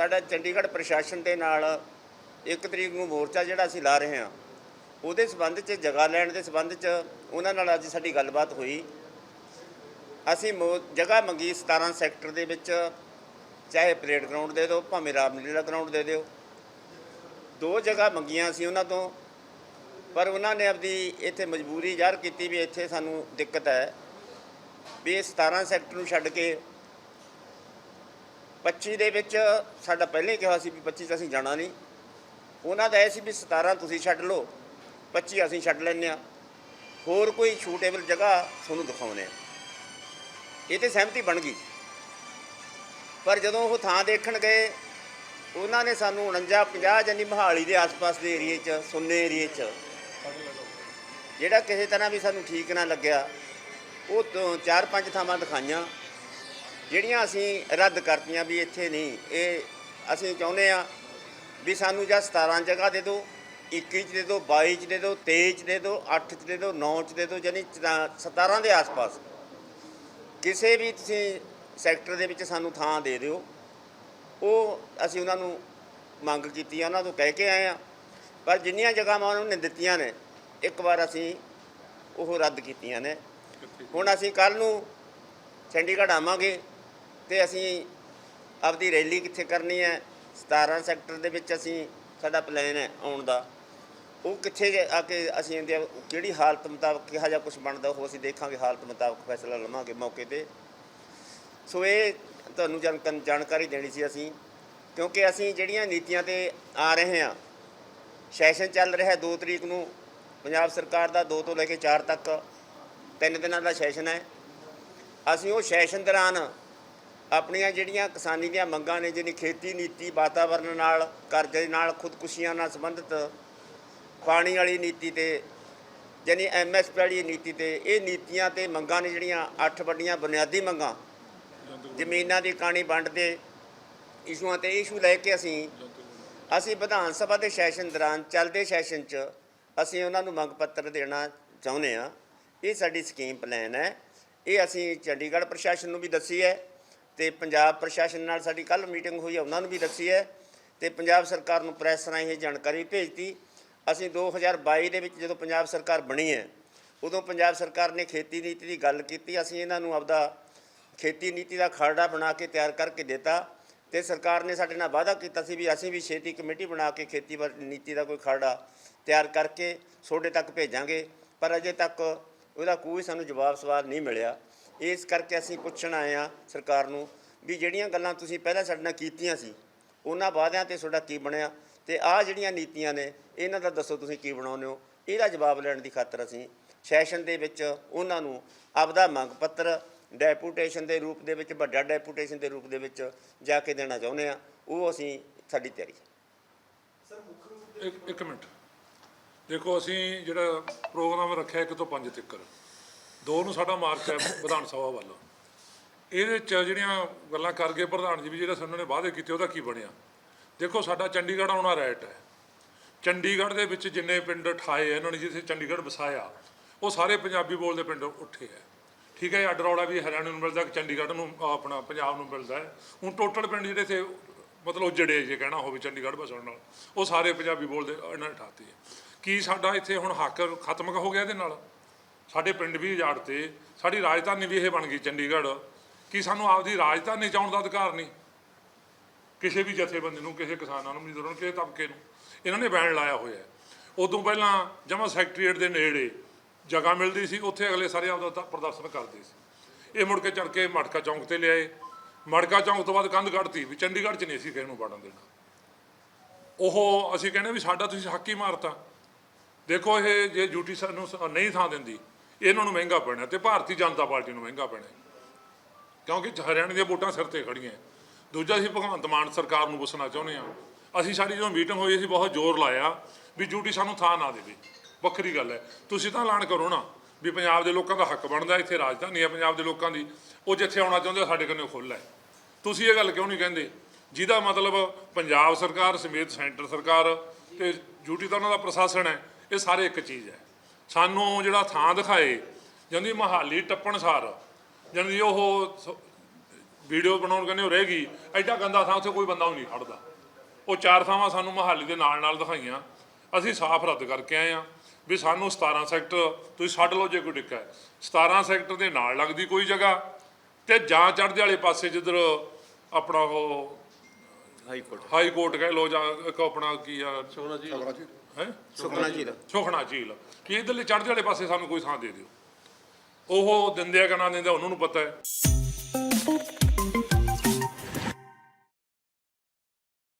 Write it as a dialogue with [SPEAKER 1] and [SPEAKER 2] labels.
[SPEAKER 1] ਸਾਡਾ ਚੰਡੀਗੜ੍ਹ ਪ੍ਰਸ਼ਾਸਨ ਦੇ ਨਾਲ ਇੱਕ ਤਰੀਕ ਨੂੰ ਮੋਰਚਾ ਜਿਹੜਾ ਅਸੀਂ ਲਾ ਰਹੇ ਹਾਂ, ਉਹਦੇ ਸਬੰਧ 'ਚ, ਜਗ੍ਹਾ ਲੈਣ ਦੇ ਸਬੰਧ 'ਚ ਉਹਨਾਂ ਨਾਲ ਅੱਜ ਸਾਡੀ ਗੱਲਬਾਤ ਹੋਈ। ਅਸੀਂ ਮੋ, ਜਗ੍ਹਾ ਮੰਗੀ 17 ਸੈਕਟਰ ਦੇ ਵਿੱਚ, ਚਾਹੇ ਪਰੇਡ ਗਰਾਊਂਡ ਦੇ ਦਿਓ, ਭਾਵੇਂ ਰਾਮਲੀਲਾ ਗਰਾਊਂਡ ਦੇ ਦਿਓ। ਦੋ ਜਗ੍ਹਾ ਮੰਗੀਆਂ ਸੀ ਉਹਨਾਂ ਤੋਂ, ਪਰ ਉਹਨਾਂ ਨੇ ਆਪਦੀ ਇੱਥੇ ਮਜਬੂਰੀ ਜ਼ਾਹਰ ਕੀਤੀ ਵੀ ਇੱਥੇ ਸਾਨੂੰ ਦਿੱਕਤ ਹੈ। ਵੀ ਇਹ 17 ਸੈਕਟਰ ਨੂੰ ਛੱਡ ਕੇ 25 ਦੇ ਵਿੱਚ ਸਾਡਾ ਪਹਿਲਾਂ ਹੀ ਕਿਹਾ ਸੀ ਵੀ 25 'ਚ ਅਸੀਂ ਜਾਣਾ ਨਹੀਂ। ਉਹਨਾਂ ਦਾ ਇਹ ਸੀ ਵੀ 17 ਤੁਸੀਂ ਛੱਡ ਲਓ 25 ਅਸੀਂ ਛੱਡ ਲੈਂਦੇ ਹਾਂ। ਹੋਰ ਕੋਈ ਸ਼ੂਟੇਬਲ ਜਗ੍ਹਾ ਤੁਹਾਨੂੰ ਦਿਖਾਉਣੇ ਆ ਇਹ ਤੇ ਸਹਿਮਤੀ ਬਣ ਗਈ। ਪਰ ਜਦੋਂ ਉਹ ਥਾਂ ਦੇਖਣ ਗਏ, ਉਹਨਾਂ ਨੇ ਸਾਨੂੰ 49 50 ਜਾਨੀ ਮਹਾਲੀ ਦੇ ਆਸ-ਪਾਸ ਦੇ ਏਰੀਏ 'ਚ, ਸੁੰਨੇ ਏਰੀਏ 'ਚ, ਜਿਹੜਾ ਕਿਸੇ ਤਰ੍ਹਾਂ ਵੀ ਸਾਨੂੰ ਠੀਕ ਨਾ ਲੱਗਿਆ, ਉਹ ਤੋਂ ਚਾਰ ਪੰਜ ਥਾਵਾਂ ਦਿਖਾਈਆਂ। ਜਿਹੜੀਆਂ ਅਸੀਂ ਰੱਦ ਕਰਤੀਆਂ ਵੀ ਇੱਥੇ ਨਹੀਂ, ਇਹ ਅਸੀਂ ਚਾਹੁੰਦੇ ਆ ਵੀ ਸਾਨੂੰ ਜਾਂ 17 ਜਗ੍ਹਾ ਦੇ ਦਿਓ 21 ਚ ਦੇ ਦਿਓ 22 ਚ ਦੇ ਦਿਓ 23 ਚ ਦੇ ਦਿਓ 8 ਚ ਦੇ ਦਿਓ 9 ਚ ਦੇ ਦਿਓ, ਯਾਨੀ 17 ਦੇ ਆਸ-ਪਾਸ। ਕਿਸੇ ਵੀ ਤੁਸੀਂ ਸੈਕਟਰ ਦੇ ਵਿੱਚ ਸਾਨੂੰ ਥਾਂ ਦੇ ਦਿਓ, ਉਹ ਅਸੀਂ ਉਹਨਾਂ ਨੂੰ ਮੰਗ ਕੀਤੀ ਆ, ਉਹਨਾਂ ਤੋਂ ਕਹਿ ਕੇ ਆਏ ਆ। ਪਰ ਜਿੰਨੀਆਂ ਜਗ੍ਹਾਵਾਂ ਉਹਨਾਂ ਨੇ ਦਿੱਤੀਆਂ ਨੇ, ਇੱਕ ਵਾਰ ਅਸੀਂ ਉਹ ਰੱਦ ਕੀਤੀਆਂ ਨੇ। ਹੁਣ ਅਸੀਂ ਕੱਲ ਨੂੰ ਚੰਡੀਗੜ੍ਹ ਆਵਾਂਗੇ। ਤੇ ਅਸੀਂ ਆਪਦੀ ਰੈਲੀ ਕਿੱਥੇ ਕਰਨੀ ਹੈ? 17 ਸੈਕਟਰ ਦੇ ਵਿੱਚ ਅਸੀਂ ਸਾਡਾ ਪਲਾਨ ਹੈ ਆਉਣ ਦਾ। ਉਹ ਕਿੱਥੇ ਆ ਕੇ ਅਸੀਂ ਇਹਦੇ ਕਿਹੜੀ ਹਾਲਤ ਮੁਤਾਬਕ ਕਿਹਾ ਜਾਂ ਕੁਝ ਬਣਦਾ, ਉਹ ਅਸੀਂ ਦੇਖਾਂਗੇ, ਹਾਲਤ ਮੁਤਾਬਕ ਫੈਸਲਾ ਲਵਾਂਗੇ ਮੌਕੇ ਤੇ। ਸੋ ਇਹ ਤੁਹਾਨੂੰ ਜਾਣ- ਜਾਣਕਾਰੀ ਦੇਣੀ ਸੀ ਅਸੀਂ, ਕਿਉਂਕਿ ਅਸੀਂ ਜਿਹੜੀਆਂ ਨੀਤੀਆਂ ਤੇ ਆ ਰਹੇ ਹਾਂ, ਸੈਸ਼ਨ ਚੱਲ ਰਿਹਾ 2 ਤਰੀਕ ਨੂੰ, ਪੰਜਾਬ ਸਰਕਾਰ ਦਾ 2 ਤੋਂ ਲੈ ਕੇ 4 ਤੱਕ, ਤਿੰਨ ਦਿਨਾਂ ਦਾ ਸੈਸ਼ਨ ਹੈ। ਅਸੀਂ ਉਹ ਸੈਸ਼ਨ ਦੌਰਾਨ ਆਪਣੀਆਂ ਜਿਹੜੀਆਂ ਕਿਸਾਨੀ ਦੀਆਂ ਮੰਗਾਂ ਨੇ ਜਿਹਨੀ ਖੇਤੀ ਨੀਤੀ ਵਾਤਾਵਰਣ ਨਾਲ, ਕਰਜ਼ੇ ਨਾਲ, ਖੁਦਕੁਸ਼ੀਆਂ ਨਾਲ ਸੰਬੰਧਿਤ ਪਾਣੀ ਵਾਲੀ ਨੀਤੀ ਤੇ, ਯਾਨੀ ਐਮਐਸਪੀ ਵਾਲੀ ਨੀਤੀ ਤੇ, ਇਹ ਨੀਤੀਆਂ ਤੇ ਮੰਗਾਂ ਨੇ ਜਿਹੜੀਆਂ ਅੱਠ ਵੱਡੀਆਂ ਬੁਨਿਆਦੀ ਮੰਗਾਂ। ਜ਼ਮੀਨਾਂ ਦੀ ਕਾਣੀ ਵੰਡ ਦੇ ਇਸ਼ੂਆਂ ਤੇ ਇਸ਼ੂ ਲੈ ਕੇ ਅਸੀਂ ਅਸੀਂ ਵਿਧਾਨ ਸਭਾ ਦੇ ਸੈਸ਼ਨ ਦੌਰਾਨ ਚੱਲਦੇ ਸੈਸ਼ਨ 'ਚ ਅਸੀਂ ਉਹਨਾਂ ਨੂੰ ਮੰਗ ਪੱਤਰ ਦੇਣਾ ਚਾਹੁੰਦੇ ਆ ਇਹ ਸਾਡੀ ਸਕੀਮ ਪਲਾਨ ਹੈ। ਇਹ ਅਸੀਂ ਚੰਡੀਗੜ੍ਹ ਪ੍ਰਸ਼ਾਸਨ ਨੂੰ ਵੀ ਦੱਸੀ ਹੈ। ਤੇ ਪੰਜਾਬ ਪ੍ਰਸ਼ਾਸਨ ਨਾਲ ਸਾਡੀ ਕੱਲ ਮੀਟਿੰਗ ਹੋਈ ਹੈ ਉਹਨਾਂ ਨੂੰ ਵੀ ਦੱਸੀ ਹੈ ਤੇ ਪੰਜਾਬ ਸਰਕਾਰ ਨੂੰ ਪ੍ਰੈਸ ਰਾਹੀਂ ਇਹ ਜਾਣਕਾਰੀ ਭੇਜਤੀ। ਅਸੀਂ 2022 ਦੇ ਵਿੱਚ ਜਦੋਂ ਪੰਜਾਬ ਸਰਕਾਰ ਬਣੀ ਹੈ, ਉਦੋਂ ਪੰਜਾਬ ਸਰਕਾਰ ਨੇ ਖੇਤੀ ਨੀਤੀ ਦੀ ਗੱਲ ਕੀਤੀ, ਅਸੀਂ ਇਹਨਾਂ ਨੂੰ ਆਪਦਾ ਖੇਤੀ ਨੀਤੀ ਦਾ ਖਰੜਾ ਬਣਾ ਕੇ ਤਿਆਰ ਕਰਕੇ ਦਿੱਤਾ ਤੇ ਸਰਕਾਰ ਨੇ ਸਾਡੇ ਨਾਲ ਵਾਅਦਾ ਕੀਤਾ ਸੀ ਵੀ ਅਸੀਂ ਵੀ ਛੇਤੀ ਕਮੇਟੀ ਬਣਾ ਕੇ ਖੇਤੀ ਨੀਤੀ ਦਾ ਕੋਈ ਖਰੜਾ ਤਿਆਰ ਕਰਕੇ ਤੁਹਾਡੇ ਤੱਕ ਭੇਜਾਂਗੇ, ਪਰ ਅਜੇ ਤੱਕ ਉਹਦਾ ਕੋਈ ਸਾਨੂੰ ਜਵਾਬ ਸਵਾਲ ਨਹੀਂ ਮਿਲਿਆ। ਇਸ ਕਰਕੇ ਅਸੀਂ ਪੁੱਛਣ ਆਏ ਆ ਸਰਕਾਰ ਨੂੰ ਵੀ ਜਿਹੜੀਆਂ ਗੱਲਾਂ ਤੁਸੀਂ ਪਹਿਲਾਂ ਸਾਡੇ ਨਾਲ ਕੀਤੀਆਂ ਸੀ ਉਹਨਾਂ ਵਾਅਦਿਆਂ ਤੇ ਤੁਹਾਡਾ ਕੀ ਬਣਿਆ ਤੇ ਆਹ ਜਿਹੜੀਆਂ ਨੀਤੀਆਂ ਨੇ ਇਹਨਾਂ ਦਾ ਦੱਸੋ ਤੁਸੀਂ ਕੀ ਬਣਾਉਂਦੇ ਹੋ? ਇਹਦਾ ਜਵਾਬ ਲੈਣ ਦੀ ਖਾਤਰ ਅਸੀਂ ਸੈਸ਼ਨ ਦੇ ਵਿੱਚ ਉਹਨਾਂ ਨੂੰ ਆਪਦਾ ਮੰਗ ਪੱਤਰ ਡੈਪੂਟੇਸ਼ਨ ਦੇ ਰੂਪ ਦੇ ਵਿੱਚ ਵੱਡਾ ਡੈਪੂਟੇਸ਼ਨ ਦੇ ਰੂਪ ਦੇ ਵਿੱਚ ਜਾ ਕੇ ਦੇਣਾ ਚਾਹੁੰਦੇ ਆ ਉਹ ਅਸੀਂ ਸਾਡੀ ਤਿਆਰੀ ਹੈ।
[SPEAKER 2] ਇੱਕ ਇੱਕ ਮਿੰਟ। ਦੇਖੋ ਅਸੀਂ ਜਿਹੜਾ ਪ੍ਰੋਗਰਾਮ ਰੱਖਿਆ ਇੱਕ ਤੋਂ ਪੰਜ ਤੱਕ ਦੋ ਨੂੰ ਸਾਡਾ ਮਾਰਚ ਹੈ ਵਿਧਾਨ ਸਭਾ ਵੱਲੋਂ। ਇਹਦੇ ਚ ਜਿਹੜੀਆਂ ਗੱਲਾਂ ਕਰ ਗਏ ਪ੍ਰਧਾਨ ਜੀ ਵੀ ਜਿਹੜਾ ਸਾਨੂੰ ਨੇ ਵਾਅਦੇ ਕੀਤੇ, ਉਹਦਾ ਕੀ ਬਣਿਆ? ਦੇਖੋ, ਸਾਡਾ ਚੰਡੀਗੜ੍ਹ ਆਉਣਾ ਰਾਈਟ ਹੈ। ਚੰਡੀਗੜ੍ਹ ਦੇ ਵਿੱਚ ਜਿੰਨੇ ਪਿੰਡ ਉਠਾਏ ਇਹਨਾਂ ਨੇ ਜਿੱਥੇ ਚੰਡੀਗੜ੍ਹ ਵਸਾਇਆ, ਉਹ ਸਾਰੇ ਪੰਜਾਬੀ ਬੋਲਦੇ ਪਿੰਡ ਉੱਠੇ ਹੈ ਠੀਕ ਹੈ ਅੱਡ ਰੌਲਾ ਵੀ ਹਰਿਆਣਾ ਨੂੰ ਮਿਲਦਾ ਕਿ ਚੰਡੀਗੜ੍ਹ ਨੂੰ ਆਪਣਾ ਪੰਜਾਬ ਨੂੰ ਮਿਲਦਾ ਹੈ। ਹੁਣ ਟੋਟਲ ਪਿੰਡ ਜਿਹੜੇ ਥੇ ਮਤਲਬ ਉਜੜੇ ਜੇ ਕਹਿਣਾ ਹੋਵੇ ਚੰਡੀਗੜ੍ਹ ਵਸਣ ਨਾਲ, ਉਹ ਸਾਰੇ ਪੰਜਾਬੀ ਬੋਲਦੇ, ਇਹਨਾਂ ਨੇ ਠਾਤੇ ਕੀ ਸਾਡਾ ਇੱਥੇ ਹੁਣ ਹੱਕ ਖਤਮ ਹੋ ਗਿਆ ਇਹਦੇ ਨਾਲ? ਸਾਡੇ ਪਿੰਡ ਵੀ ਉਜਾੜ ਤੇ ਸਾਡੀ ਰਾਜਧਾਨੀ ਵੀ ਇਹ ਬਣ ਗਈ, ਚੰਡੀਗੜ੍ਹ। ਕਿ ਸਾਨੂੰ ਆਪਦੀ ਰਾਜਧਾਨੀ ਚਾਉਣ ਦਾ ਅਧਿਕਾਰ ਨਹੀਂ? ਕਿਸੇ ਵੀ ਜਥੇਬੰਦੀ ਨੂੰ, ਕਿਸੇ ਕਿਸਾਨਾਂ ਨੂੰ, ਮਜ਼ਦੂਰਾਂ ਨੂੰ, ਕਿਸੇ ਤਬਕੇ ਨੂੰ। ਇਹਨਾਂ ਨੇ ਬੈਨ ਲਾਇਆ ਹੋਇਆ ਹੈ। ਉਦੋਂ ਪਹਿਲਾਂ ਜਮਾ ਸੈਕਟਰੀਏਟ ਦੇ ਨੇੜੇ ਜਗ੍ਹਾ ਮਿਲਦੀ ਸੀ, ਉੱਥੇ ਅਗਲੇ ਸਾਰੇ ਆਪਦਾ ਪ੍ਰਦਰਸ਼ਨ ਕਰਦੇ ਸੀ। ਇਹ ਮੁੜ ਕੇ ਚੜ ਕੇ ਮਟਕਾ ਚੌਂਕ ਤੇ ਲਿਆਏ। ਮਟਕਾ ਚੌਂਕ ਤੋਂ ਬਾਅਦ ਕੰਧ ਕੱਢਤੀ ਵੀ ਚੰਡੀਗੜ੍ਹ 'ਚ ਨਹੀਂ ਸੀ ਕਿਸੇ ਨੂੰ ਵੜਨ ਦੇਣਾ। ਉਹ ਅਸੀਂ ਕਹਿੰਦੇ ਵੀ ਸਾਡਾ ਤੁਸੀਂ ਹੱਕ ਹੀ ਮਾਰਤਾ। ਦੇਖੋ ਇਹ ਜੇ ਡਿਊਟੀ ਸਾਨੂੰ ਸ- ਨਹੀਂ ਥਾਂ ਦਿੰਦੀ ਇਹਨਾਂ ਨੂੰ ਮਹਿੰਗਾ ਪੈਣਾ ਤੇ ਭਾਰਤੀ ਜਨਤਾ ਪਾਰਟੀ ਨੂੰ ਮਹਿੰਗਾ ਪੈਣਾ ਕਿਉਂਕਿ ਹਰਿਆਣੇ ਦੀਆਂ ਵੋਟਾਂ ਸਿਰ ਤੇ ਖੜੀਆਂ ਦੂਜਾ ਅਸੀਂ ਭਗਵੰਤ ਮਾਨ ਸਰਕਾਰ ਨੂੰ ਪੁੱਛਣਾ ਚਾਹੁੰਦੇ ਹਾਂ। ਅਸੀਂ ਸਾਡੀ ਜਦੋਂ ਮੀਟਿੰਗ ਹੋਈ, ਅਸੀਂ ਬਹੁਤ ਜ਼ੋਰ ਲਾਇਆ ਵੀ ਡਿਊਟੀ ਸਾਨੂੰ ਥਾਂ ਨਾ ਦੇਵੇ। ਵੱਖਰੀ ਗੱਲ ਹੈ। ਤੁਸੀਂ ਤਾਂ ਐਲਾਨ ਕਰੋ ਨਾ ਵੀ ਪੰਜਾਬ ਦੇ ਲੋਕਾਂ ਦਾ ਹੱਕ ਬਣਦਾ ਇੱਥੇ ਰਾਜਧਾਨੀ ਹੈ ਪੰਜਾਬ ਦੇ ਲੋਕਾਂ ਦੀ। ਉਹ ਜਿੱਥੇ ਆਉਣਾ ਚਾਹੁੰਦੇ ਸਾਡੇ ਕੰਨੇ ਖੁੱਲ੍ਹ ਹੈ। ਤੁਸੀਂ ਇਹ ਗੱਲ ਕਿਉਂ ਨਹੀਂ ਕਹਿੰਦੇ? ਜਿਹਦਾ ਮਤਲਬ ਪੰਜਾਬ ਸਰਕਾਰ, ਸਮੇਤ ਸੈਂਟਰ ਸਰਕਾਰ ਤੇ ਡਿਊਟੀ ਤਾਂ ਉਹਨਾਂ ਦਾ ਪ੍ਰਸ਼ਾਸਨ ਹੈ, ਇਹ ਸਾਰੇ ਇੱਕ ਚੀਜ਼ ਹੈ। ਸਾਨੂੰ ਜਿਹੜਾ ਥਾਂ ਦਿਖਾਏ ਜਾਂਦੀ ਮਹਾਲੀ ਟੱਪਣ ਸਾਰ ਜਾਂਦੀ ਉਹ ਸ- ਵੀਡੀਓ ਬਣਾਉਣ ਕਹਿੰਦੇ ਉਹ ਰਹਿ ਗਈ ਐਡਾ ਗੰਦਾ ਥਾਂ ਉੱਥੇ ਕੋਈ ਬੰਦਾ ਵੀ ਨਹੀਂ ਖੜਦਾ। ਉਹ ਚਾਰ ਥਾਵਾਂ ਸਾਨੂੰ ਮਹਾਲੀ ਦੇ ਨਾਲ ਨਾਲ ਦਿਖਾਈਆਂ। ਅਸੀਂ ਸਾਫ਼ ਰੱਦ ਕਰਕੇ ਆਏ ਆ ਵੀ ਸਾਨੂੰ 17 ਸੈਕਟਰ ਤੁਸੀਂ ਛੱਡ ਲਓ ਜੇ ਕੋਈ ਡਿੱਕਾ ਹੈ। 17 ਸੈਕਟਰ ਦੇ ਨਾਲ ਲੱਗਦੀ ਕੋਈ ਜਗ੍ਹਾ ਤੇ ਜਾਂ ਚੜ੍ਹਦੇ ਵਾਲੇ ਪਾਸੇ ਜਿੱਧਰ ਆਪਣਾ ਉਹ
[SPEAKER 1] ਹਾਈ ਕੋਰਟ।
[SPEAKER 2] ਹਾਈ ਕੋਰਟ ਕਹਿ ਲੋ ਜਾਂ ਇੱਕ ਆਪਣਾ ਕੀ ਆ? ਹੈ
[SPEAKER 1] ਸੁਖਨਾ ਜੀ ਦਾ
[SPEAKER 2] ਸੁਖਣਾ ਝੀਲ। ਕਿ ਇਧਰਲੇ ਚੜ੍ਹਦੇ ਵਾਲੇ ਪਾਸੇ ਸਾਨੂੰ ਕੋਈ ਥਾਂ ਦੇ ਦਿਓ। ਉਹ ਦਿੰਦੇ ਆ ਕਿ ਨਾ ਦਿੰਦੇ ਉਹਨਾਂ ਨੂੰ ਪਤਾ ਹੈ।